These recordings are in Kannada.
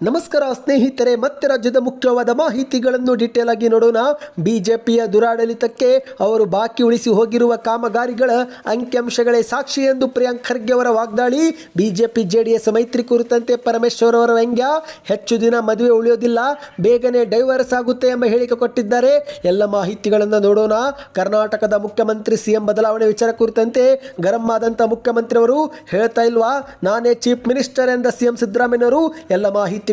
ನಮಸ್ಕಾರ ಸ್ನೇಹಿತರೆ, ಮತ್ತೆ ರಾಜ್ಯದ ಮುಖ್ಯವಾದ ಮಾಹಿತಿಗಳನ್ನು ಡಿಟೇಲ್ ಆಗಿ ನೋಡೋಣ. ಬಿಜೆಪಿಯ ದುರಾಡಳಿತಕ್ಕೆ ಅವರು ಬಾಕಿ ಉಳಿಸಿ ಹೋಗಿರುವ ಕಾಮಗಾರಿಗಳ ಅಂಕಿಅಂಶಗಳೇ ಸಾಕ್ಷಿ ಎಂದು ಪ್ರಿಯಾಂಕ್ ಖರ್ಗೆ ಅವರ ವಾಗ್ದಾಳಿ. ಬಿಜೆಪಿ ಜೆಡಿಎಸ್ ಮೈತ್ರಿ ಕುರಿತಂತೆ ಪರಮೇಶ್ವರ್ ಅವರ ವ್ಯಂಗ್ಯ, ಹೆಚ್ಚು ದಿನ ಮದುವೆ ಉಳಿಯೋದಿಲ್ಲ, ಬೇಗನೆ ಡೈವರ್ಸ್ ಆಗುತ್ತೆ ಎಂಬ ಹೇಳಿಕೆ ಕೊಟ್ಟಿದ್ದಾರೆ. ಎಲ್ಲ ಮಾಹಿತಿಗಳನ್ನು ನೋಡೋಣ. ಕರ್ನಾಟಕದ ಮುಖ್ಯಮಂತ್ರಿ ಸಿಎಂ ಬದಲಾವಣೆ ವಿಚಾರ ಕುರಿತಂತೆ ಗರಂ ಆದಂಥ ಮುಖ್ಯಮಂತ್ರಿಯವರು ಹೇಳ್ತಾ ಇಲ್ವಾ? ನಾನೇ ಚೀಫ್ ಮಿನಿಸ್ಟರ್ ಎಂದ ಸಿಎಂ ಸಿದ್ದರಾಮಯ್ಯವರು ಎಲ್ಲ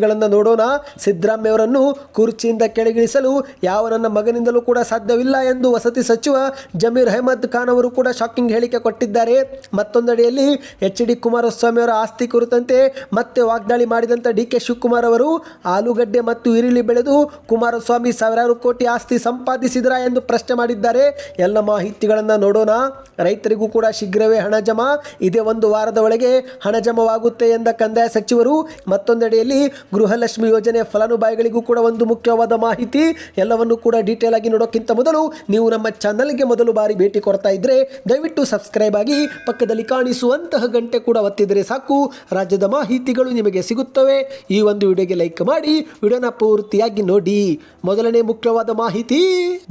ಮಾಹಿತಿಗಳನ್ನು ನೋಡೋಣ. ಸಿದ್ದರಾಮಯ್ಯವರನ್ನು ಕುರ್ಚಿಯಿಂದ ಕೆಳಗಿಳಿಸಲು ಯಾವ ನನ್ನ ಮಗನಿಂದಲೂ ಕೂಡ ಸಾಧ್ಯವಿಲ್ಲ ಎಂದು ವಸತಿ ಸಚಿವ ಜಮೀರ್ ಅಹಮದ್ ಖಾನ್ ಅವರು ಕೂಡ ಶಾಕಿಂಗ್ ಹೇಳಿಕೆ ಕೊಟ್ಟಿದ್ದಾರೆ. ಮತ್ತೊಂದೆಡೆಯಲ್ಲಿ ಎಚ್ ಡಿ ಕುಮಾರಸ್ವಾಮಿ ಅವರ ಆಸ್ತಿ ಕುರಿತಂತೆ ಮತ್ತೆ ವಾಗ್ದಾಳಿ ಮಾಡಿದಂಥ ಡಿ ಕೆ ಶಿವಕುಮಾರ್ ಅವರು, ಆಲೂಗಡ್ಡೆ ಮತ್ತು ಈರುಳ್ಳಿ ಬೆಳೆದು ಕುಮಾರಸ್ವಾಮಿ ಸಾವಿರಾರು ಕೋಟಿ ಆಸ್ತಿ ಸಂಪಾದಿಸಿದ್ರಾ ಎಂದು ಪ್ರಶ್ನೆ ಮಾಡಿದ್ದಾರೆ. ಎಲ್ಲ ಮಾಹಿತಿಗಳನ್ನು ನೋಡೋಣ. ರೈತರಿಗೂ ಕೂಡ ಶೀಘ್ರವೇ ಹಣ ಜಮಾ. ಇದೇ ಒಂದು ವಾರದ ಒಳಗೆ ಹಣ ಜಮವಾಗುತ್ತೆ ಎಂದ ಕಂದಾಯ ಸಚಿವರು. ಮತ್ತೊಂದೆಡೆಯಲ್ಲಿ ಗೃಹಲಕ್ಷ್ಮಿ ಯೋಜನೆ ಫಲಾನುಭವಿಗಳಿಗೂ ಕೂಡ ಒಂದು ಮುಖ್ಯವಾದ ಮಾಹಿತಿ. ಎಲ್ಲವನ್ನು ಕೂಡ ಡೀಟೇಲ್ ಆಗಿ ನೋಡೋಕ್ಕಿಂತ ಮೊದಲು ನೀವು ನಮ್ಮ ಚಾನಲ್ಗೆ ಮೊದಲು ಬಾರಿ ಭೇಟಿ ಕೊಡ್ತಾ ಇದ್ರೆ ದಯವಿಟ್ಟು ಸಬ್ಸ್ಕ್ರೈಬ್ ಆಗಿ ಪಕ್ಕದಲ್ಲಿ ಕಾಣಿಸುವಂತಹ ಗಂಟೆ ಕೂಡ ಒತ್ತಿದರೆ ಸಾಕು. ರಾಜ್ಯದ ಮಾಹಿತಿಗಳು ನಿಮಗೆ ಸಿಗುತ್ತವೆ. ಈ ಒಂದು ವಿಡಿಯೋಗೆ ಲೈಕ್ ಮಾಡಿ. ವಿಡಿಯೋನ ಪೂರ್ತಿಯಾಗಿ ನೋಡಿ. ಮೊದಲನೇ ಮುಖ್ಯವಾದ ಮಾಹಿತಿ,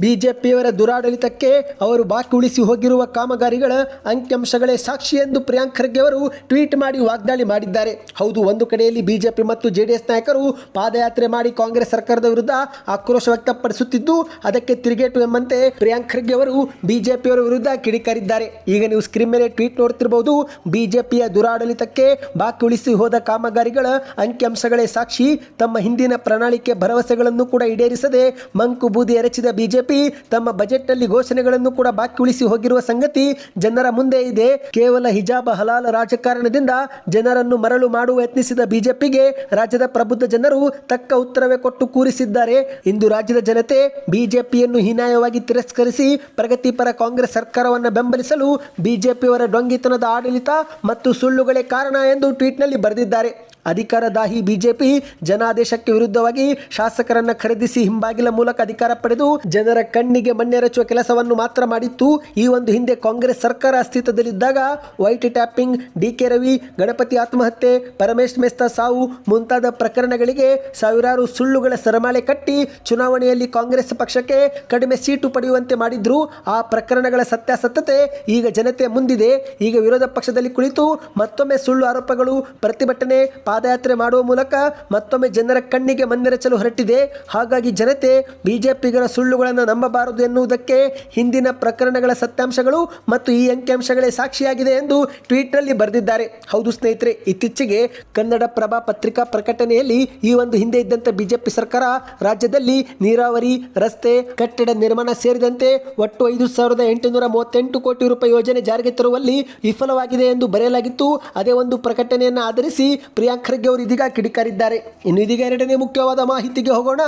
ಬಿಜೆಪಿಯವರ ದುರಾಡಳಿತಕ್ಕೆ ಅವರು ಬಾಕಿ ಉಳಿಸಿ ಹೋಗಿರುವ ಕಾಮಗಾರಿಗಳ ಅಂಕಿಅಂಶಗಳೇ ಸಾಕ್ಷಿ ಎಂದು ಪ್ರಿಯಾಂಕ್ ಖರ್ಗೆ ಅವರು ಟ್ವೀಟ್ ಮಾಡಿ ವಾಗ್ದಾಳಿ ಮಾಡಿದ್ದಾರೆ. ಹೌದು, ಒಂದು ಕಡೆಯಲ್ಲಿ ಬಿಜೆಪಿ ಮತ್ತು ಜೆಡಿಎಸ್ ನಾಯಕರು ಪಾದಯಾತ್ರೆ ಮಾಡಿ ಕಾಂಗ್ರೆಸ್ ಸರ್ಕಾರದ ವಿರುದ್ಧ ಆಕ್ರೋಶ ವ್ಯಕ್ತಪಡಿಸುತ್ತಿದ್ದು, ಅದಕ್ಕೆ ತಿರುಗೇಟು ಎಂಬಂತೆ ಪ್ರಿಯಾಂಕ್ ಖರ್ಗೆ ಅವರು ಬಿಜೆಪಿಯವರ ವಿರುದ್ಧ ಕಿಡಿಕಾರಿದ್ದಾರೆ. ಈಗ ನೀವು ಸ್ಕ್ರೀನ್ ಮೇಲೆ ಟ್ವೀಟ್ ನೋಡ್ತಿರಬಹುದು ಬಿಜೆಪಿಯ ದುರಾಡಳಿತಕ್ಕೆ ಬಾಕಿ ಉಳಿಸಿ ಹೋದ ಕಾಮಗಾರಿಗಳ ಅಂಕಿಅಂಶಗಳೇ ಸಾಕ್ಷಿ. ತಮ್ಮ ಹಿಂದಿನ ಪ್ರಣಾಳಿಕೆ ಭರವಸೆಗಳನ್ನು ಕೂಡ ಈಡೇರಿಸದೆ ಮಂಕು ಬೂದಿ ಎರಚಿದ ಬಿಜೆಪಿ, ತಮ್ಮ ಬಜೆಟ್ನಲ್ಲಿ ಘೋಷಣೆಗಳನ್ನು ಕೂಡ ಬಾಕಿ ಉಳಿಸಿ ಹೋಗಿರುವ ಸಂಗತಿ ಜನರ ಮುಂದೆ ಇದೆ. ಕೇವಲ ಹಿಜಾಬ್ ಹಲಾಲ್ ರಾಜಕಾರಣದಿಂದ ಜನರನ್ನು ಮರಳು ಮಾಡುವ ಯತ್ನಿಸಿದ ಬಿಜೆಪಿಗೆ ರಾಜ್ಯದ ಪ್ರಬುದ್ಧ ಜನರು ತಕ್ಕ ಉತ್ತರವೇ ಕೊಟ್ಟು ಕೂರಿಸಿದ್ದಾರೆ. ಇಂದು ರಾಜ್ಯದ ಜನತೆ ಬಿಜೆಪಿಯನ್ನು ಹೀನಾಯವಾಗಿ ತಿರಸ್ಕರಿಸಿ ಪ್ರಗತಿಪರ ಕಾಂಗ್ರೆಸ್ ಸರ್ಕಾರವನ್ನು ಬೆಂಬಲಿಸಲು ಬಿಜೆಪಿಯವರ ಡೊಂಗಿತನದ ಆಡಳಿತ ಮತ್ತು ಸುಳ್ಳುಗಳೇ ಕಾರಣ ಎಂದು ಟ್ವೀಟ್ನಲ್ಲಿ ಬರೆದಿದ್ದಾರೆ. ಅಧಿಕಾರದಾಹಿ ಬಿಜೆಪಿ ಜನಾದೇಶಕ್ಕೆ ವಿರುದ್ಧವಾಗಿ ಶಾಸಕರನ್ನ ಖರೀದಿಸಿ ಹಿಂಬಾಗಿಲ ಮೂಲಕ ಅಧಿಕಾರ ಪಡೆದು ಜನರ ಕಣ್ಣಿಗೆ ಮಣ್ಣೆರಚುವ ಕೆಲಸವನ್ನು ಮಾತ್ರ ಮಾಡಿತ್ತು. ಈ ಒಂದು ಹಿಂದೆ ಕಾಂಗ್ರೆಸ್ ಸರ್ಕಾರ ಅಸ್ತಿತ್ವದಲ್ಲಿದ್ದಾಗ wire tapping D K Ravi, Ganapati ಆತ್ಮಹತ್ಯೆ, ಪರಮೇಶ್ ಮೆಸ್ತಾ ಸಾವು ಮುಂತಾದ ಪ್ರಕರಣಗಳಿಗೆ ಸಾವಿರಾರು ಸುಳ್ಳುಗಳ ಸರಮಾಳೆ ಕಟ್ಟಿ ಚುನಾವಣೆಯಲ್ಲಿ ಕಾಂಗ್ರೆಸ್ ಪಕ್ಷಕ್ಕೆ ಕಡಿಮೆ ಸೀಟು ಪಡೆಯುವಂತೆ ಮಾಡಿದ್ರು. ಆ ಪ್ರಕರಣಗಳ ಸತ್ಯಾಸತ್ಯತೆ ಈಗ ಜನತೆ ಮುಂದಿದೆ. ಈಗ ವಿರೋಧ ಪಕ್ಷದಲ್ಲಿ ಕುಳಿತು ಮತ್ತೊಮ್ಮೆ ಸುಳ್ಳು ಆರೋಪಗಳು, ಪ್ರತಿಭಟನೆ ಪಾದಯಾತ್ರೆ ಮಾಡುವ ಮೂಲಕ ಮತ್ತೊಮ್ಮೆ ಜನರ ಕಣ್ಣಿಗೆ ಮಣ್ಣೆರಚಲು ಹೊರಟಿದೆ. ಹಾಗಾಗಿ ಜನತೆ ಬಿಜೆಪಿಗರ ಸುಳ್ಳುಗಳನ್ನು ನಂಬಬಾರದು ಎನ್ನುವುದಕ್ಕೆ ಹಿಂದಿನ ಪ್ರಕರಣಗಳ ಸತ್ಯಾಂಶಗಳು ಮತ್ತು ಈ ಅಂಕಿಅಂಶಗಳೇ ಸಾಕ್ಷಿಯಾಗಿದೆ ಎಂದು ಟ್ವೀಟ್ನಲ್ಲಿ ಬರೆದಿದ್ದಾರೆ. ಹೌದು ಸ್ನೇಹಿತರೆ, ಇತ್ತೀಚೆಗೆ ಕನ್ನಡ ಪ್ರಭಾ ಪತ್ರಿಕಾ ಪ್ರಕಟಣೆಯಲ್ಲಿ ಈ ಒಂದು ಹಿಂದೆ ಇದ್ದಂತೆ ಬಿಜೆಪಿ ಸರ್ಕಾರ ರಾಜ್ಯದಲ್ಲಿ ನೀರಾವರಿ, ರಸ್ತೆ, ಕಟ್ಟಡ ನಿರ್ಮಾಣ ಸೇರಿದಂತೆ ಒಟ್ಟು ಐದು ಸಾವಿರದ ಎಂಟುನೂರ ಮೂವತ್ತೆಂಟು ಕೋಟಿ ರೂಪಾಯಿ ಯೋಜನೆ ಜಾರಿಗೆ ತರುವಲ್ಲಿ ವಿಫಲವಾಗಿದೆ ಎಂದು ಬರೆಯಲಾಗಿತ್ತು. ಅದೇ ಒಂದು ಪ್ರಕಟಣೆಯನ್ನು ಆಧರಿಸಿ ಪ್ರಿಯಾಂಕ್ ಖರ್ಗೆ ಅವರು ಇದೀಗ ಕಿಡಿಕಾರಿದ್ದಾರೆ. ಇನ್ನು ಇದೀಗ ಎರಡನೇ ಮುಖ್ಯವಾದ ಮಾಹಿತಿಗೆ ಹೋಗೋಣ.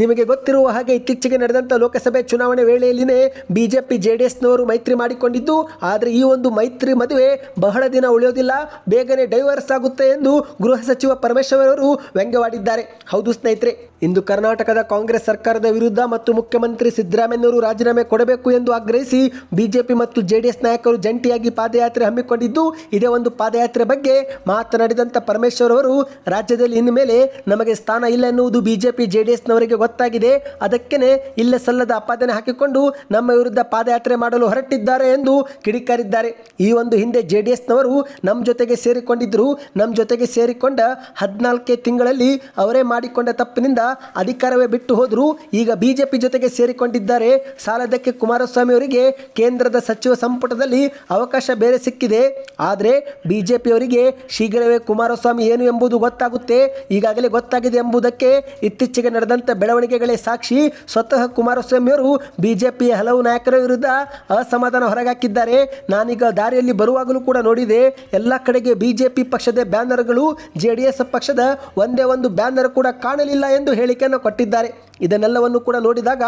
ನಿಮಗೆ ಗೊತ್ತಿರುವ ಹಾಗೆ ಇತ್ತೀಚೆಗೆ ನಡೆದಂಥ ಲೋಕಸಭೆ ಚುನಾವಣೆ ವೇಳೆಯಲ್ಲಿನೇ ಬಿಜೆಪಿ ಜೆ ಡಿ ಎಸ್ನವರು ಮೈತ್ರಿ ಮಾಡಿಕೊಂಡಿದ್ದು, ಆದರೆ ಈ ಒಂದು ಮೈತ್ರಿ ಮದುವೆ ಬಹಳ ದಿನ ಉಳಿಯೋದಿಲ್ಲ. ಬೇಗನೆ ಡೈವರ್ಸ್ ಆಗುತ್ತೆ ಎಂದು ಗೃಹ ಸಚಿವ ಪರಮೇಶ್ವರ್ ಅವರು ವ್ಯಂಗ್ಯವಾಡಿದ್ದಾರೆ. ಹೌದು ಸ್ನೇಹಿತರೆ, ಇಂದು ಕರ್ನಾಟಕದ ಕಾಂಗ್ರೆಸ್ ಸರ್ಕಾರದ ವಿರುದ್ಧ ಮತ್ತು ಮುಖ್ಯಮಂತ್ರಿ ಸಿದ್ದರಾಮಯ್ಯನವರು ರಾಜೀನಾಮೆ ಕೊಡಬೇಕು ಎಂದು ಆಗ್ರಹಿಸಿ ಬಿಜೆಪಿ ಮತ್ತು ಜೆಡಿಎಸ್ ನಾಯಕರು ಜಂಟಿಯಾಗಿ ಪಾದಯಾತ್ರೆ ಹಮ್ಮಿಕೊಂಡಿದ್ದು, ಇದೇ ಒಂದು ಪಾದಯಾತ್ರೆ ಬಗ್ಗೆ ಮಾತನಾಡಿದಂಥ ಪರಮೇಶ್ವರ್ ಅವರು, ರಾಜ್ಯದಲ್ಲಿ ಇನ್ನು ಮೇಲೆ ನಮಗೆ ಸ್ಥಾನ ಇಲ್ಲ ಎನ್ನುವುದು ಬಿಜೆಪಿ, ಜೆಡಿಎಸ್ನವರಿಗೆ ಗೊತ್ತಾಗಿದೆ ಅದಕ್ಕೇ ಇಲ್ಲೇ ಸಲ್ಲದ ಅಪಾದನೆ ಹಾಕಿಕೊಂಡು ನಮ್ಮ ವಿರುದ್ಧ ಪಾದಯಾತ್ರೆ ಮಾಡಲು ಹೊರಟಿದ್ದಾರೆ ಎಂದು ಕಿಡಿಕಾರಿದ್ದಾರೆ. ಈ ಒಂದು ಹಿಂದೆ ಜೆ ಡಿ ನಮ್ಮ ಜೊತೆಗೆ ಸೇರಿಕೊಂಡಿದ್ದರು ನಮ್ಮ ಜೊತೆಗೆ ಸೇರಿಕೊಂಡ ಹದಿನಾಲ್ಕೇ ತಿಂಗಳಲ್ಲಿ ಅವರೇ ಮಾಡಿಕೊಂಡ ತಪ್ಪಿನಿಂದ ಅಧಿಕಾರವೇ ಬಿಟ್ಟು ಹೋದರು. ಈಗ ಬಿಜೆಪಿ ಜೊತೆಗೆ ಸೇರಿಕೊಂಡಿದ್ದಾರೆ. ಸಾಲದಕ್ಕೆ ಕುಮಾರಸ್ವಾಮಿ ಅವರಿಗೆ ಕೇಂದ್ರದ ಸಚಿವ ಸಂಪುಟದಲ್ಲಿ ಅವಕಾಶ ಬೇರೆ ಸಿಕ್ಕಿದೆ. ಆದರೆ ಬಿಜೆಪಿಯವರಿಗೆ ಶೀಘ್ರವೇ ಕುಮಾರಸ್ವಾಮಿ ಏನು ಎಂಬುದು ಗೊತ್ತಾಗುತ್ತೆ. ಈಗಾಗಲೇ ಗೊತ್ತಾಗಿದೆ ಎಂಬುದಕ್ಕೆ ಇತ್ತೀಚೆಗೆ ನಡೆದಂಥ ಬೆಳವಣಿಗೆಗಳೇ ಸಾಕ್ಷಿ. ಸ್ವತಃ ಕುಮಾರಸ್ವಾಮಿಯವರು ಬಿಜೆಪಿಯ ಹಲವು ನಾಯಕರ ವಿರುದ್ಧ ಅಸಮಾಧಾನ ಹೊರಗಾಕಿದ್ದಾರೆ. ನಾನೀಗ ದಾರಿಯಲ್ಲಿ ಬರುವಾಗಲೂ ಕೂಡ ನೋಡಿದೆ, ಎಲ್ಲ ಕಡೆಗೆ ಬಿಜೆಪಿ ಪಕ್ಷದ ಬ್ಯಾನರ್ಗಳು ಜೆ ಡಿ ಎಸ್ ಪಕ್ಷದ ಒಂದೇ ಒಂದು ಬ್ಯಾನರ್ ಕೂಡ ಕಾಣಲಿಲ್ಲ ಎಂದು ಹೇಳಿಕೆಯನ್ನು ಕೊಟ್ಟಿದ್ದಾರೆ. ಇದನ್ನೆಲ್ಲವನ್ನು ಕೂಡ ನೋಡಿದಾಗ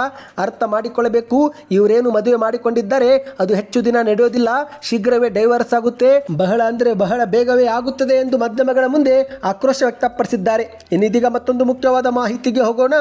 ಅರ್ಥ ಮಾಡಿಕೊಳ್ಳಬೇಕು. ಇವರೇನು ಮದುವೆ ಮಾಡಿಕೊಂಡಿದ್ದಾರೆ, ಅದು ಹೆಚ್ಚು ದಿನ ನಡೆಯೋದಿಲ್ಲ, ಶೀಘ್ರವೇ ಡೈವರ್ಸ್ ಆಗುತ್ತೆ. ಬಹಳ ಅಂದರೆ ಬಹಳ ಬೇಗವೇ ಆಗುತ್ತದೆ ಎಂದು ಮಾಧ್ಯಮಗಳ ಮುಂದೆ ಆಕ್ರೋಶ ವ್ಯಕ್ತಪಡಿಸಿದ್ದಾರೆ. ಇನ್ನಿದೀಗ ಮತ್ತೊಂದು ಮುಖ್ಯವಾದ ಮಾಹಿತಿಗೆ ಹೋಗೋಣ.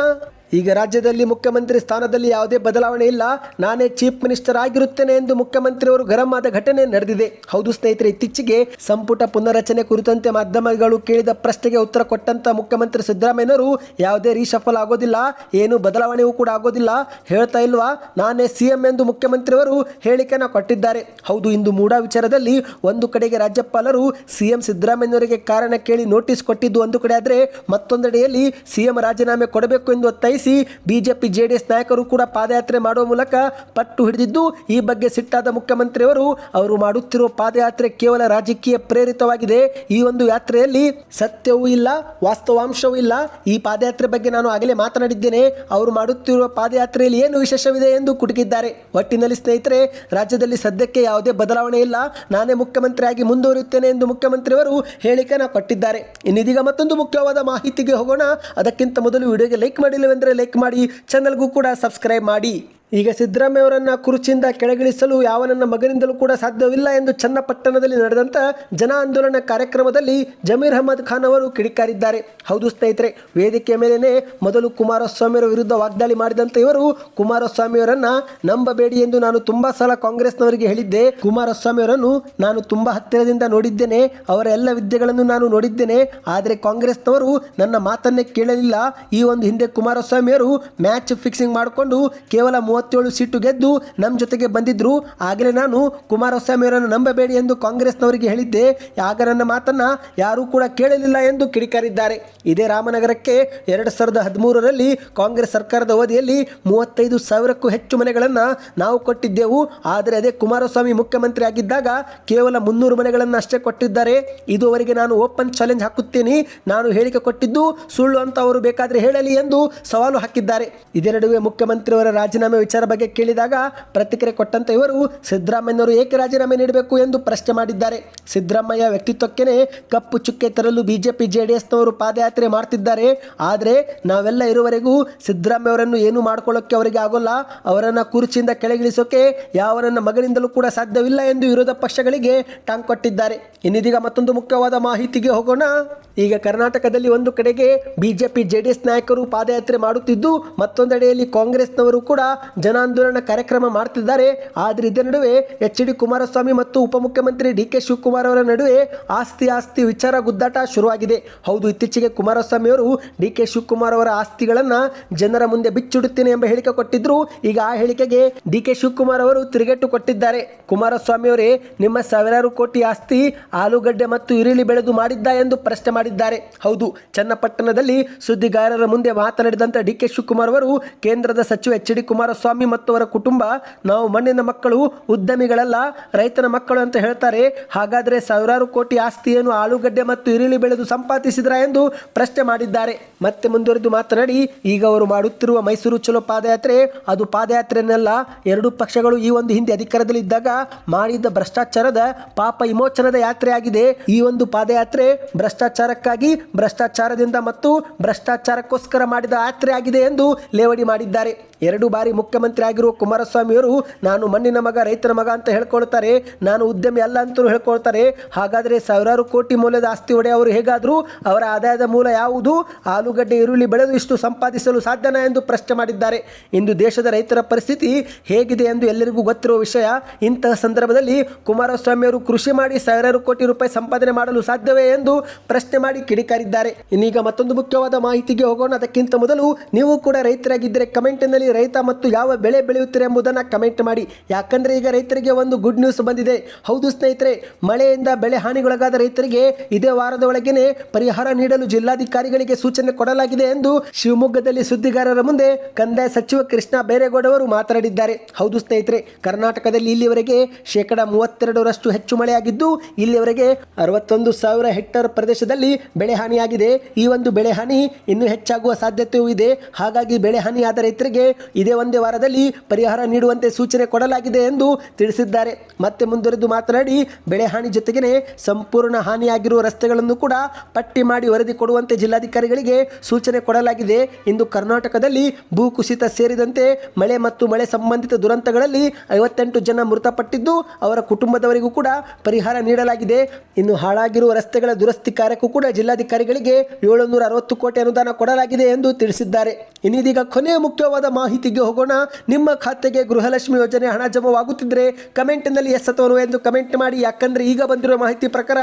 ಈಗ ರಾಜ್ಯದಲ್ಲಿ ಮುಖ್ಯಮಂತ್ರಿ ಸ್ಥಾನದಲ್ಲಿ ಯಾವುದೇ ಬದಲಾವಣೆ ಇಲ್ಲ. ನಾನೇ ಚೀಫ್ ಮಿನಿಸ್ಟರ್ ಆಗಿರುತ್ತೇನೆ ಎಂದು ಮುಖ್ಯಮಂತ್ರಿಯವರು ಗರಂ ಆದ ಘಟನೆ ನಡೆದಿದೆ. ಹೌದು ಸ್ನೇಹಿತರೆ, ಇತ್ತೀಚೆಗೆ ಸಂಪುಟ ಪುನರಚನೆ ಕುರಿತಂತೆ ಮಾಧ್ಯಮಗಳು ಕೇಳಿದ ಪ್ರಶ್ನೆಗೆ ಉತ್ತರ ಕೊಟ್ಟಂತ ಮುಖ್ಯಮಂತ್ರಿ ಸಿದ್ದರಾಮಯ್ಯನವರು ಯಾವುದೇ ರೀಶಫಲ್ ಆಗೋದಿಲ್ಲ, ಏನು ಬದಲಾವಣೆಯೂ ಕೂಡ ಆಗೋದಿಲ್ಲ. ಹೇಳ್ತಾ ಇಲ್ವಾ? ನಾನೇ ಸಿಎಂ ಎಂದು ಮುಖ್ಯಮಂತ್ರಿಯವರು ಹೇಳಿಕೆನ ಕೊಟ್ಟಿದ್ದಾರೆ. ಹೌದು, ಇಂದು ಮೂಡಾ ವಿಚಾರದಲ್ಲಿ ಒಂದು ಕಡೆಗೆ ರಾಜ್ಯಪಾಲರು ಸಿಎಂ ಸಿದ್ದರಾಮಯ್ಯನವರಿಗೆ ಕಾರಣ ಕೇಳಿ ನೋಟಿಸ್ ಕೊಟ್ಟಿದ್ದು ಒಂದು ಕಡೆ ಆದರೆ ಮತ್ತೊಂದೆಡೆಯಲ್ಲಿ ಸಿಎಂ ರಾಜೀನಾಮೆ ಕೊಡಬೇಕು ಎಂದು ಒತ್ತಾಯಿಸಿ ಬಿಜೆಪಿ ಜೆಡಿಎಸ್ ನಾಯಕರು ಕೂಡ ಪಾದಯಾತ್ರೆ ಮಾಡುವ ಮೂಲಕ ಪಟ್ಟು ಹಿಡಿದಿದ್ದು, ಈ ಬಗ್ಗೆ ಸಿಟ್ಟಾದ ಮುಖ್ಯಮಂತ್ರಿಯವರು ಅವರು ಮಾಡುತ್ತಿರುವ ಪಾದಯಾತ್ರೆ ಕೇವಲ ರಾಜಕೀಯ ಪ್ರೇರಿತವಾಗಿದೆ. ಈ ಒಂದು ಯಾತ್ರೆಯಲ್ಲಿ ಸತ್ಯವೂ ಇಲ್ಲ, ವಾಸ್ತವಾಂಶವೂ ಇಲ್ಲ. ಈ ಪಾದಯಾತ್ರೆ ಬಗ್ಗೆ ನಾನು ಆಗಲೇ ಮಾತನಾಡಿದ್ದೇನೆ. ಅವರು ಮಾಡುತ್ತಿರುವ ಪಾದಯಾತ್ರೆಯಲ್ಲಿ ಏನು ವಿಶೇಷವಿದೆ ಎಂದು ಕುಟುಕಿದ್ದಾರೆ. ಒಟ್ಟಿನಲ್ಲಿ ಸ್ನೇಹಿತರೆ, ರಾಜ್ಯದಲ್ಲಿ ಸದ್ಯಕ್ಕೆ ಯಾವುದೇ ಬದಲಾವಣೆ ಇಲ್ಲ. ನಾನೇ ಮುಖ್ಯಮಂತ್ರಿಯಾಗಿ ಮುಂದುವರಿಯುತ್ತೇನೆ ಎಂದು ಮುಖ್ಯಮಂತ್ರಿಯವರು ಹೇಳಿಕೆಯನ್ನು ಕೊಟ್ಟಿದ್ದಾರೆ. ಇನ್ನಿದೀಗ ಮತ್ತೊಂದು ಮುಖ್ಯವಾದ ಮಾಹಿತಿಗೆ ಹೋಗೋಣ. ಅದಕ್ಕಿಂತ ಮೊದಲು ವಿಡಿಯೋಗೆ ಲೈಕ್ ಮಾಡಿಲ್ಲವೆಂದರೆ ಲೈಕ್ ಮಾಡಿ ಚಾನಲ್ಗೂ ಕೂಡ ಸಬ್ಸ್ಕ್ರೈಬ್ ಮಾಡಿ. ಈಗ ಸಿದ್ದರಾಮಯ್ಯವರನ್ನ ಕುರುಚಿಯಿಂದ ಕೆಳಗಿಳಿಸಲು ಯಾವ ನನ್ನ ಮಗನಿಂದಲೂ ಕೂಡ ಸಾಧ್ಯವಿಲ್ಲ ಎಂದು ಚನ್ನಪಟ್ಟಣದಲ್ಲಿ ನಡೆದಂಥ ಜನ ಆಂದೋಲನ ಕಾರ್ಯಕ್ರಮದಲ್ಲಿ ಜಮೀರ್ ಅಹಮದ್ ಖಾನ್ ಅವರು ಕಿಡಿಕಾರಿದ್ದಾರೆ. ಹೌದು ಸ್ನೇಹಿತರೆ, ವೇದಿಕೆಯ ಮೇಲೇನೆ ಮೊದಲು ಕುಮಾರಸ್ವಾಮಿಯವರ ವಿರುದ್ಧ ವಾಗ್ದಾಳಿ ಮಾಡಿದಂಥ ಇವರು ಕುಮಾರಸ್ವಾಮಿಯವರನ್ನ ನಂಬಬೇಡಿ ಎಂದು ನಾನು ತುಂಬಾ ಸಲ ಕಾಂಗ್ರೆಸ್ನವರಿಗೆ ಹೇಳಿದ್ದೆ. ಕುಮಾರಸ್ವಾಮಿಯವರನ್ನು ನಾನು ತುಂಬಾ ಹತ್ತಿರದಿಂದ ನೋಡಿದ್ದೇನೆ. ಅವರ ಎಲ್ಲ ವಿದ್ಯೆಗಳನ್ನು ನಾನು ನೋಡಿದ್ದೇನೆ. ಆದರೆ ಕಾಂಗ್ರೆಸ್ನವರು ನನ್ನ ಮಾತನ್ನೇ ಕೇಳಲಿಲ್ಲ. ಈ ಒಂದು ಹಿಂದೆ ಕುಮಾರಸ್ವಾಮಿಯವರು ಮ್ಯಾಚ್ ಫಿಕ್ಸಿಂಗ್ ಮಾಡಿಕೊಂಡು ಕೇವಲ ಮೂವತ್ತೇಳು ಸೀಟು ಗೆದ್ದು ನಮ್ಮ ಜೊತೆಗೆ ಬಂದಿದ್ರು. ಆಗಲೇ ನಾನು ಕುಮಾರಸ್ವಾಮಿ ಅವರನ್ನು ನಂಬಬೇಡಿ ಎಂದು ಕಾಂಗ್ರೆಸ್ನವರಿಗೆ ಹೇಳಿದ್ದೆ. ಆಗ ನನ್ನ ಮಾತನ್ನ ಯಾರೂ ಕೂಡ ಕೇಳಲಿಲ್ಲ ಎಂದು ಕಿಡಿಕಾರಿದ್ದಾರೆ. ಇದೇ ರಾಮನಗರಕ್ಕೆ ಎರಡು ಸಾವಿರದ ಹದಿಮೂರರಲ್ಲಿ ಕಾಂಗ್ರೆಸ್ ಸರ್ಕಾರದ ಅವಧಿಯಲ್ಲಿ ಮೂವತ್ತೈದು ಸಾವಿರಕ್ಕೂ ಹೆಚ್ಚು ಮನೆಗಳನ್ನು ನಾವು ಕೊಟ್ಟಿದ್ದೆವು. ಆದರೆ ಅದೇ ಕುಮಾರಸ್ವಾಮಿ ಮುಖ್ಯಮಂತ್ರಿ ಆಗಿದ್ದಾಗ ಕೇವಲ ಮುನ್ನೂರು ಮನೆಗಳನ್ನು ಅಷ್ಟೇ ಕೊಟ್ಟಿದ್ದಾರೆ. ಇದುವರೆಗೆ ನಾನು ಓಪನ್ ಚಾಲೆಂಜ್ ಹಾಕುತ್ತೇನೆ. ನಾನು ಹೇಳಿಕೆ ಕೊಟ್ಟಿದ್ದು ಸುಳ್ಳು ಅಂತ ಅವರು ಬೇಕಾದರೆ ಹೇಳಲಿ ಎಂದು ಸವಾಲು ಹಾಕಿದ್ದಾರೆ. ಇದೇ ನಡುವೆ ಮುಖ್ಯಮಂತ್ರಿಯವರ ರಾಜೀನಾಮೆ ವಿಚಾರ ಬಗ್ಗೆ ಕೇಳಿದಾಗ ಪ್ರತಿಕ್ರಿಯೆ ಕೊಟ್ಟಂತ ಇವರು ಸಿದ್ದರಾಮಯ್ಯನವರು ಏಕೆ ರಾಜೀನಾಮೆ ನೀಡಬೇಕು ಎಂದು ಪ್ರಶ್ನೆ ಮಾಡಿದ್ದಾರೆ. ಸಿದ್ದರಾಮಯ್ಯ ವ್ಯಕ್ತಿತ್ವಕ್ಕೇನೆ ಕಪ್ಪು ಚುಕ್ಕೆ ತರಲು ಬಿಜೆಪಿ, ಜೆಡಿಎಸ್ನವರು ಪಾದಯಾತ್ರೆ ಮಾಡ್ತಿದ್ದಾರೆ. ಆದರೆ ನಾವೆಲ್ಲ ಇರುವವರೆಗೂ ಸಿದ್ದರಾಮಯ್ಯ ಅವರನ್ನು ಏನು ಮಾಡ್ಕೊಳ್ಳೋಕ್ಕೆ ಅವರಿಗೆ ಆಗೋಲ್ಲ. ಅವರನ್ನು ಕುರ್ಚಿಯಿಂದ ಕೆಳಗಿಳಿಸೋಕೆ ಯಾವನನ್ನ ಮಗನಿಂದಲೂ ಕೂಡ ಸಾಧ್ಯವಿಲ್ಲ ಎಂದು ವಿರೋಧ ಪಕ್ಷಗಳಿಗೆ ಟಾಂಗ್ ಕೊಟ್ಟಿದ್ದಾರೆ. ಇನ್ನಿದೀಗ ಮತ್ತೊಂದು ಮುಖ್ಯವಾದ ಮಾಹಿತಿಗೆ ಹೋಗೋಣ. ಈಗ ಕರ್ನಾಟಕದಲ್ಲಿ ಒಂದು ಕಡೆಗೆ ಬಿಜೆಪಿ, ಜೆಡಿಎಸ್ ನಾಯಕರು ಪಾದಯಾತ್ರೆ ಮಾಡುತ್ತಿದ್ದು ಮತ್ತೊಂದೆಡೆಯಲ್ಲಿ ಕಾಂಗ್ರೆಸ್ನವರು ಕೂಡ ಜನಾಂದೋಲನ ಕಾರ್ಯಕ್ರಮ ಮಾಡ್ತಿದ್ದಾರೆ. ಆದರೆ ಇದರ ನಡುವೆ ಎಚ್ ಡಿ ಕುಮಾರಸ್ವಾಮಿ ಮತ್ತು ಉಪಮುಖ್ಯಮಂತ್ರಿ ಡಿ ಕೆ ಶಿವಕುಮಾರ್ ಅವರ ನಡುವೆ ಆಸ್ತಿ ಆಸ್ತಿ ವಿಚಾರ ಗುದ್ದಾಟ ಶುರುವಾಗಿದೆ. ಹೌದು, ಇತ್ತೀಚೆಗೆ ಕುಮಾರಸ್ವಾಮಿ ಅವರು ಡಿ ಕೆ ಶಿವಕುಮಾರ್ ಅವರ ಆಸ್ತಿಗಳನ್ನು ಜನರ ಮುಂದೆ ಬಿಚ್ಚಿಡುತ್ತೇನೆ ಎಂಬ ಹೇಳಿಕೆ ಕೊಟ್ಟಿದ್ರು. ಈಗ ಆ ಹೇಳಿಕೆಗೆ ಡಿ ಕೆ ಶಿವಕುಮಾರ್ ಅವರು ತಿರುಗೇಟು ಕೊಟ್ಟಿದ್ದಾರೆ. ಕುಮಾರಸ್ವಾಮಿ ಅವರೇ, ನಿಮ್ಮ ಸಾವಿರಾರು ಕೋಟಿ ಆಸ್ತಿ ಆಲೂಗಡ್ಡೆ ಮತ್ತು ಈರುಳ್ಳಿ ಬೆಳೆದು ಮಾಡಿದ್ದ ಎಂದು ಪ್ರಶ್ನೆ ಮಾಡಿದ್ದಾರೆ. ಹೌದು, ಚನ್ನಪಟ್ಟಣದಲ್ಲಿ ಸುದ್ದಿಗಾರರ ಮುಂದೆ ಮಾತನಾಡಿದಂಥ ಡಿ ಕೆ ಶಿವಕುಮಾರ್ ಅವರು ಕೇಂದ್ರದ ಸಚಿವ ಎಚ್ ಡಿ ಕುಮಾರಸ್ವಾಮಿ ಮತ್ತು ಅವರ ಕುಟುಂಬ, ನಾವು ಮಣ್ಣಿನ ಮಕ್ಕಳು ಉದ್ಯಮಿಗಳಲ್ಲ ರೈತನ ಮಕ್ಕಳು ಅಂತ ಹೇಳ್ತಾರೆ. ಹಾಗಾದರೆ ಸಾವಿರಾರು ಕೋಟಿ ಆಸ್ತಿಯನ್ನು ಆಲೂಗಡ್ಡೆ ಮತ್ತು ಈರುಳ್ಳಿ ಬೆಳೆದು ಸಂಪಾದಿಸಿದ್ರ ಎಂದು ಪ್ರಶ್ನೆ ಮಾಡಿದ್ದಾರೆ. ಮತ್ತೆ ಮುಂದುವರೆದು ಮಾತನಾಡಿ, ಈಗ ಅವರು ಮಾಡುತ್ತಿರುವ ಮೈಸೂರು ಚಲೋ ಪಾದಯಾತ್ರೆ, ಅದು ಪಾದಯಾತ್ರೆಯನ್ನೆಲ್ಲ, ಎರಡು ಪಕ್ಷಗಳು ಈ ಒಂದು ಹಿಂದೆ ಅಧಿಕಾರದಲ್ಲಿ ಇದ್ದಾಗ ಮಾಡಿದ್ದ ಭ್ರಷ್ಟಾಚಾರದ ಪಾಪ ವಿಮೋಚನದ ಯಾತ್ರೆಯಾಗಿದೆ. ಈ ಒಂದು ಪಾದಯಾತ್ರೆ ಭ್ರಷ್ಟಾಚಾರಕ್ಕಾಗಿ, ಭ್ರಷ್ಟಾಚಾರದಿಂದ ಮತ್ತು ಭ್ರಷ್ಟಾಚಾರಕ್ಕೋಸ್ಕರ ಮಾಡಿದ ಯಾತ್ರೆ ಆಗಿದೆ ಎಂದು ಲೇವಡಿ ಮಾಡಿದ್ದಾರೆ. ಎರಡು ಬಾರಿ ಮುಖ್ಯಮಂತ್ರಿ ಆಗಿರುವ ಕುಮಾರಸ್ವಾಮಿಯವರು, ನಾನು ಮಣ್ಣಿನ ಮಗ ರೈತನ ಮಗ ಅಂತ ಹೇಳ್ಕೊಳ್ತಾರೆ. ನಾನು ಉದ್ಯಮಿ ಅಲ್ಲ ಅಂತಲೂ ಹೇಳ್ಕೊಳ್ತಾರೆ. ಹಾಗಾದರೆ ಸಾವಿರಾರು ಕೋಟಿ ಮೌಲ್ಯದ ಆಸ್ತಿ ಒಡೆಯವರು ಹೇಗಾದರೂ ಅವರ ಆದಾಯದ ಮೂಲ ಯಾವುದು? ಆಲೂಗಡ್ಡೆ, ಈರುಳ್ಳಿ ಬೆಳೆದು ಇಷ್ಟು ಸಂಪಾದಿಸಲು ಸಾಧ್ಯನಾ ಎಂದು ಪ್ರಶ್ನೆ ಮಾಡಿದ್ದಾರೆ. ಇಂದು ದೇಶದ ರೈತರ ಪರಿಸ್ಥಿತಿ ಹೇಗಿದೆ ಎಂದು ಎಲ್ಲರಿಗೂ ಗೊತ್ತಿರುವ ವಿಷಯ, ಇಂತಹ ಸಂದರ್ಭದಲ್ಲಿ ಕುಮಾರಸ್ವಾಮಿಯವರು ಕೃಷಿ ಮಾಡಿ ಸಾವಿರಾರು ಕೋಟಿ ರೂಪಾಯಿ ಸಂಪಾದನೆ ಮಾಡಲು ಸಾಧ್ಯವೇ ಎಂದು ಪ್ರಶ್ನೆ ಮಾಡಿ ಕಿಡಿಕಾರಿದ್ದಾರೆ. ಇನ್ನೀಗ ಮತ್ತೊಂದು ಮುಖ್ಯವಾದ ಮಾಹಿತಿಗೆ ಹೋಗೋಣ. ಅದಕ್ಕಿಂತ ಮೊದಲು ನೀವು ಕೂಡ ರೈತರಾಗಿದ್ದರೆ ಕಮೆಂಟಿನಲ್ಲಿ ರೈತ ಮತ್ತು ಯಾವ ಬೆಳೆ ಬೆಳೆಯುತ್ತೀರಿ ಎಂಬುದನ್ನು ಕಮೆಂಟ್ ಮಾಡಿ. ಯಾಕಂದರೆ ಈಗ ರೈತರಿಗೆ ಒಂದು ಗುಡ್ ನ್ಯೂಸ್ ಬಂದಿದೆ. ಹೌದು ಸ್ನೇಹಿತರೆ, ಮಳೆಯಿಂದ ಬೆಳೆ ಹಾನಿಗೊಳಗಾದ ರೈತರಿಗೆ ಇದೇ ವಾರದ ಒಳಗೇನೆ ಪರಿಹಾರ ನೀಡಲು ಜಿಲ್ಲಾಧಿಕಾರಿಗಳಿಗೆ ಸೂಚನೆ ಕೊಡಲಾಗಿದೆ ಎಂದು ಶಿವಮೊಗ್ಗದಲ್ಲಿ ಸುದ್ದಿಗಾರರ ಮುಂದೆ ಕಂದಾಯ ಸಚಿವ ಕೃಷ್ಣ ಬೈರೇಗೌಡ ಅವರು ಮಾತನಾಡಿದ್ದಾರೆ. ಹೌದು ಸ್ನೇಹಿತರೆ, ಕರ್ನಾಟಕದಲ್ಲಿ ಇಲ್ಲಿವರೆಗೆ ಶೇಕಡ ಮೂವತ್ತೆರಡರಷ್ಟು ಹೆಚ್ಚು ಮಳೆಯಾಗಿದ್ದು, ಇಲ್ಲಿವರೆಗೆ ಅರವತ್ತೊಂದು ಸಾವಿರ ಹೆಕ್ಟೇರ್ ಪ್ರದೇಶದಲ್ಲಿ ಬೆಳೆ ಹಾನಿಯಾಗಿದೆ. ಈ ಒಂದು ಬೆಳೆ ಹಾನಿ ಇನ್ನೂ ಹೆಚ್ಚಾಗುವ ಸಾಧ್ಯತೆಯೂ ಇದೆ. ಹಾಗಾಗಿ ಬೆಳೆ ಹಾನಿಯಾದ ರೈತರಿಗೆ ಇದೇ ಒಂದೇ ವಾರದಲ್ಲಿ ಪರಿಹಾರ ನೀಡುವಂತೆ ಸೂಚನೆ ಕೊಡಲಾಗಿದೆ ಎಂದು ತಿಳಿಸಿದ್ದಾರೆ. ಮತ್ತೆ ಮುಂದುವರೆದು ಮಾತನಾಡಿ, ಬೆಳೆ ಹಾನಿ ಜೊತೆಗೇನೆ ಸಂಪೂರ್ಣ ಹಾನಿಯಾಗಿರುವ ರಸ್ತೆಗಳನ್ನು ಕೂಡ ಪಟ್ಟಿ ಮಾಡಿ ವರದಿ ಕೊಡುವಂತೆ ಜಿಲ್ಲಾಧಿಕಾರಿಗಳಿಗೆ ಸೂಚನೆ ಕೊಡಲಾಗಿದೆ. ಇಂದು ಕರ್ನಾಟಕದಲ್ಲಿ ಭೂಕುಸಿತ ಸೇರಿದಂತೆ ಮಳೆ ಮತ್ತು ಮಳೆ ಸಂಬಂಧಿತ ದುರಂತಗಳಲ್ಲಿ ಐವತ್ತೆಂಟು ಜನ ಮೃತಪಟ್ಟಿದ್ದು, ಅವರ ಕುಟುಂಬದವರಿಗೂ ಕೂಡ ಪರಿಹಾರ ನೀಡಲಾಗಿದೆ. ಇನ್ನು ಹಾಳಾಗಿರುವ ರಸ್ತೆಗಳ ದುರಸ್ತಿ ಕಾರ್ಯಕ್ಕೂ ಕೂಡ ಜಿಲ್ಲಾಧಿಕಾರಿಗಳಿಗೆ ಏಳುನೂರ ಅರವತ್ತು ಕೋಟಿ ಅನುದಾನ ಕೊಡಲಾಗಿದೆ ಎಂದು ತಿಳಿಸಿದ್ದಾರೆ. ಇನ್ನಿದೀಗ ಕೊನೆಯ ಮುಖ್ಯವಾದ ಮಾಹಿತಿಗೆ ಹೋಗೋಣ. ನಿಮ್ಮ ಖಾತೆಗೆ ಗೃಹಲಕ್ಷ್ಮಿ ಯೋಜನೆ ಹಣ ಜಮವಾಗುತ್ತಿದ್ದರೆ ಕಮೆಂಟ್ನಲ್ಲಿ ಎಸ್ ಅಥವಾ ಎಂದು ಕಮೆಂಟ್ ಮಾಡಿ. ಯಾಕಂದ್ರೆ ಈಗ ಬಂದಿರುವ ಮಾಹಿತಿ ಪ್ರಕಾರ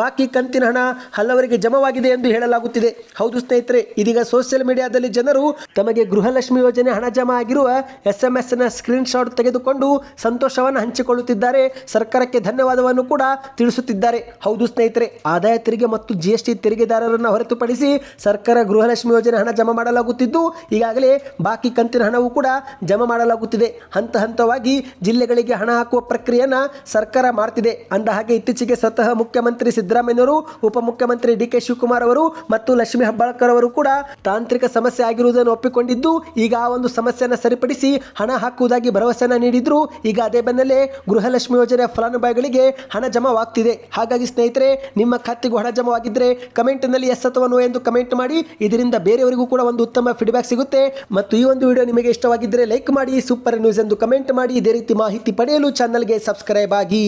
ಬಾಕಿ ಕಂತಿನ ಹಣ ಹಲವರಿಗೆ ಜಮವಾಗಿದೆ ಎಂದು ಹೇಳಲಾಗುತ್ತಿದೆ. ಹೌದು ಸ್ನೇಹಿತರೆ, ಇದೀಗ ಸೋಷಿಯಲ್ ಮೀಡಿಯಾದಲ್ಲಿ ಜನರು ತಮಗೆ ಗೃಹಲಕ್ಷ್ಮಿ ಯೋಜನೆ ಹಣ ಜಮಾ ಆಗಿರುವ ಎಸ್ ಎಂ ಎಸ್ನ ಸ್ಕ್ರೀನ್ ಶಾಟ್ ತೆಗೆದುಕೊಂಡು ಸಂತೋಷವನ್ನು ಹಂಚಿಕೊಳ್ಳುತ್ತಿದ್ದಾರೆ. ಸರ್ಕಾರಕ್ಕೆ ಧನ್ಯವಾದವನ್ನು ಕೂಡ ತಿಳಿಸುತ್ತಿದ್ದಾರೆ. ಹೌದು ಸ್ನೇಹಿತರೆ, ಆದಾಯ ತೆರಿಗೆ ಮತ್ತು ಜಿ ಎಸ್ ಟಿ ತೆರಿಗೆದಾರರನ್ನು ಹೊರತುಪಡಿಸಿ ಸರ್ಕಾರ ಗೃಹಲಕ್ಷ್ಮಿ ಯೋಜನೆ ಹಣ ಜಮಾ ಮಾಡಲಾಗುತ್ತಿದ್ದು, ಈಗಾಗಲೇ ಬಾಕಿ ಕಂತಿನ ಹಣವೂ ಕೂಡ ಜಮಾ ಮಾಡಲಾಗುತ್ತಿದೆ. ಹಂತ ಹಂತವಾಗಿ ಜಿಲ್ಲೆಗಳಿಗೆ ಹಣ ಹಾಕುವ ಪ್ರಕ್ರಿಯೆಯನ್ನು ಸರ್ಕಾರ ಮಾಡ್ತಿದೆ. ಅಂದ ಹಾಗೆ ಇತ್ತೀಚೆಗೆ ಸ್ವತಃ ಮುಖ್ಯಮಂತ್ರಿ ಸಿದ್ದರಾಮಯ್ಯನವರು, ಉಪಮುಖ್ಯಮಂತ್ರಿ ಡಿ ಕೆ ಶಿವಕುಮಾರ್ ಅವರು ಮತ್ತು ಲಕ್ಷ್ಮಿ ಹೆಬ್ಬಾಳ್ಕರ್ ಅವರು ಕೂಡ ತಾಂತ್ರಿಕ ಸಮಸ್ಯೆ ಆಗಿರುವುದನ್ನು ಒಪ್ಪಿಕೊಂಡಿದ್ದು, ಈಗ ಆ ಒಂದು ಸಮಸ್ಯೆಯನ್ನು ಸರಿಪಡಿಸಿ ಹಣ ಹಾಕುವುದಾಗಿ ಭರವಸೆಯನ್ನು ನೀಡಿದ್ರು. ಈಗ ಅದೇ ಬೆನ್ನಲ್ಲೇ ಗೃಹಲಕ್ಷ್ಮಿ ಯೋಜನೆಯ ಫಲಾನುಭವಿಗಳಿಗೆ ಹಣ ಜಮಾವಾಗ್ತಿದೆ. ಹಾಗಾಗಿ ಸ್ನೇಹಿತರೆ, ನಿಮ್ಮ ಖಾತೆಗೂ ಹಣ ಜಮಾವಾಗಿದ್ದರೆ ಕಮೆಂಟ್ನಲ್ಲಿ ಎಸ್ ಅಥವಾ ಎಂದು ಕಮೆಂಟ್ ಮಾಡಿ. ಇದರಿಂದ ಬೇರೆಯವರಿಗೂ ಕೂಡ ಒಂದು ಉತ್ತಮ ಫೀಡ್ಬ್ಯಾಕ್ ಸಿಗುತ್ತೆ. ಮತ್ತು ಈ ಒಂದು ವಿಡಿಯೋ ನಿಮಗೆ ಇಷ್ಟವಾಗಿದ್ದರೆ ಲೈಕ್ ಮಾಡಿ ಸೂಪರ್ ನ್ಯೂಸ್ ಎಂದು ಕಮೆಂಟ್ ಮಾಡಿ, ಇದೇ ರೀತಿ ಮಾಹಿತಿ ಪಡೆಯಲು ಚಾನಲ್ಗೆ ಸಬ್ಸ್ಕ್ರೈಬ್ ಆಗಿ.